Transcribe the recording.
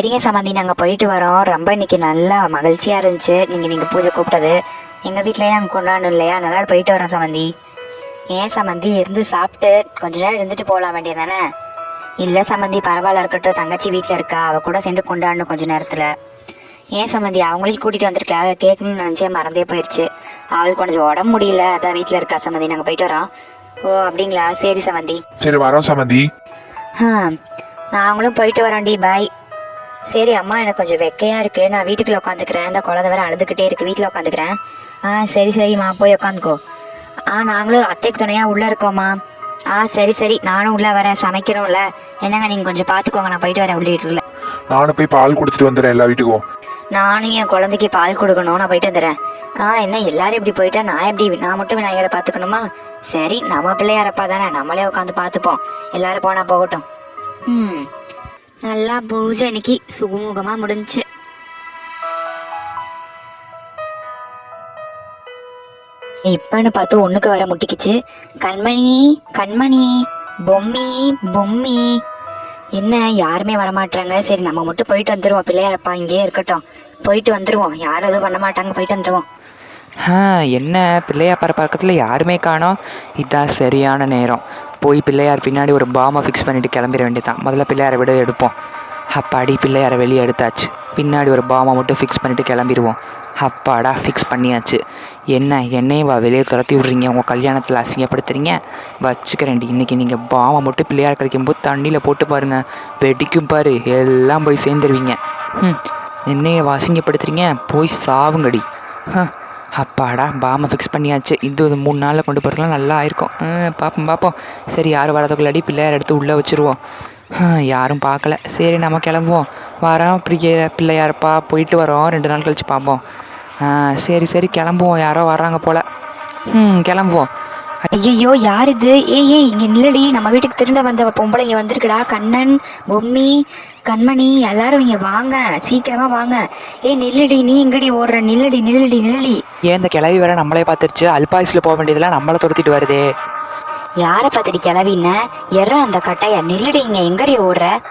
சரிங்க சம்மந்தி நாங்கள் போயிட்டு வரோம். ரொம்ப இன்னைக்கு நல்லா மகிழ்ச்சியாக இருந்துச்சு. நீங்கள் நீங்கள் பூஜை கூப்பிட்டது. எங்கள் வீட்டிலேயே நாங்கள் கொண்டாடணும் இல்லையா? நல்லா போயிட்டு வரோம் சம்மந்தி ஏன் சம்மந்தி இருந்து சாப்பிட்டு கொஞ்ச நேரம் இருந்துட்டு போகலாம் வேண்டியதானே இல்லை சம்மந்தி பரவாயில்ல இருக்கட்டும். தங்கச்சி வீட்டில் இருக்கா? அவள் கூட சேர்ந்து கொண்டாடணும் கொஞ்ச நேரத்தில். ஏன் சம்மந்தி அவங்களையும் கூட்டிகிட்டு வந்திருக்கா கேட்கணும்னு நினச்சே மறந்தே போயிடுச்சு அவளுக்கு கொஞ்சம் உடம்பு முடியல. அதான் வீட்டில் இருக்கா சம்மந்தி நாங்கள் போயிட்டு வரோம். ஓ அப்படிங்களா? சரி சம்மந்தி சரி வரோம் சம்மந்தி ஆ நாங்களும் போயிட்டு வரோண்டி. பாய். சரி அம்மா எனக்கு கொஞ்சம் வெக்கையாக இருக்குது நான் வீட்டுக்குள்ள உட்காந்துக்கிறேன் இந்த குழந்தை வேற அழுதுகிட்டே இருக்கு. வீட்டில் உட்காந்துக்கிறேன் ஆ சரி சரிம்மா போய் உட்காந்துக்கோ ஆ நாங்களும் அத்தைக்கு துணையாக உள்ளே இருக்கோம்மா. ஆ சரி சரி நானும் உள்ளே வரேன். சமைக்கிறோம்ல. என்னங்க நீங்கள் கொஞ்சம் பார்த்துக்கோங்க நான் போயிட்டு வரேன் உள்ளே நானும் போய் பால் கொடுத்துட்டு வந்துடுறேன் எல்லா வீட்டுக்கும். நானும் என் குழந்தைக்கு பால் கொடுக்கணும். நான் போயிட்டு வந்துடுறேன். ஆ என்ன எல்லாரும் இப்படி போயிட்டா? நான் எப்படி நான் மட்டும் விநாயகரை பார்த்துக்கணுமா சரி நம்ம பிள்ளையாரப்பா தானே. நம்மளே உட்காந்து பார்த்துப்போம் எல்லாரும் போனா போகட்டும். ம். நல்லா பூஜை இன்னைக்கு சுகமுகமாக முடிஞ்சுச்சு இப்பன்னு பார்த்து ஒண்ணுக்கு வர முட்டிக்கிச்சு. கண்மணி கண்மணி பொம்மி பொம்மி. என்ன யாருமே வரமாட்டாங்க சரி நம்ம மட்டும் போயிட்டு வந்துருவோம். பிள்ளையாரப்பா இங்கேயே இருக்கட்டும். போயிட்டு வந்துருவோம். யாரும் எதுவும் பண்ண மாட்டாங்க. போயிட்டு வந்துருவோம். என்ன? பிள்ளையார் பக்கத்தில் யாருமே காணோம் இதான் சரியான நேரம். போய் பிள்ளையார் பின்னாடி ஒரு பாமை ஃபிக்ஸ் பண்ணிட்டு கிளம்பிட வேண்டியதான் முதல்ல பிள்ளையாரை விட எடுப்போம். அப்பாடி பிள்ளையாரை வெளியே எடுத்தாச்சு. பின்னாடி ஒரு பாமை மட்டும் ஃபிக்ஸ் பண்ணிட்டு கிளம்பிடுவோம் அப்பாடா ஃபிக்ஸ் பண்ணியாச்சு. என்ன என்னையும் வா வெளியே துரத்தி விட்றீங்க? உங்கள் கல்யாணத்தில் அசிங்கப்படுத்துறீங்க? வச்சுக்கிறேன்டி இன்றைக்கி நீங்கள் பாமை மட்டும் பிள்ளையார் கிடைக்கும்போது தண்ணியில் போட்டு பாருங்கள் வெடிக்கும் பாரு. எல்லாம் போய் சேர்ந்துருவீங்க. ம் என்னையை அசிங்கப்படுத்துறீங்க? போய் சாவுங்கடி ஆ அப்பாடா பாமை ஃபிக்ஸ் பண்ணியாச்சு. இது ஒரு மூணு நாளில் கொண்டு போகிறதுலாம் நல்லா ஆயிருக்கும். ஆ, பார்ப்போம் பார்ப்போம் சரி யாரும் வரதுக்குள்ளாடி பிள்ளையார் எடுத்து உள்ளே வச்சுருவோம். யாரும் பார்க்கல. சரி நம்ம கிளம்புவோம். வரோம் பிள்ளைய பிள்ளையாரப்பா போயிட்டு வரோம். ரெண்டு நாள் கழிச்சு பார்ப்போம் சரி சரி கிளம்புவோம். யாரோ வர்றாங்க போல். ம் கிளம்புவோம். ஐயோ யார் இது? ஏய் ஏய் இங்க நில்லடி. நம்ம வீட்டுக்கு திரும்ப வந்த பொம்பளை இங்க வந்திருக்குடா. கண்ணன் பொம்மி கண்மணி எல்லாரும் இங்க வாங்க. சீக்கிரமா வாங்க. ஏய் நில்லடி. நீ எங்கடி ஓடுற? நில்லடி நில்லடி நில்லடி. ஏன் இந்த கிளவி வேற நம்மளே பார்த்துருச்சு? அல்பாயுஸில் போக வேண்டியதெல்லாம் நம்மளை துரத்திட்டு வருதே. யாரை பார்த்துடி கிளவின்ன எற அந்த கட்டைய. நில்லடி இங்க எங்கடி ஓடுற?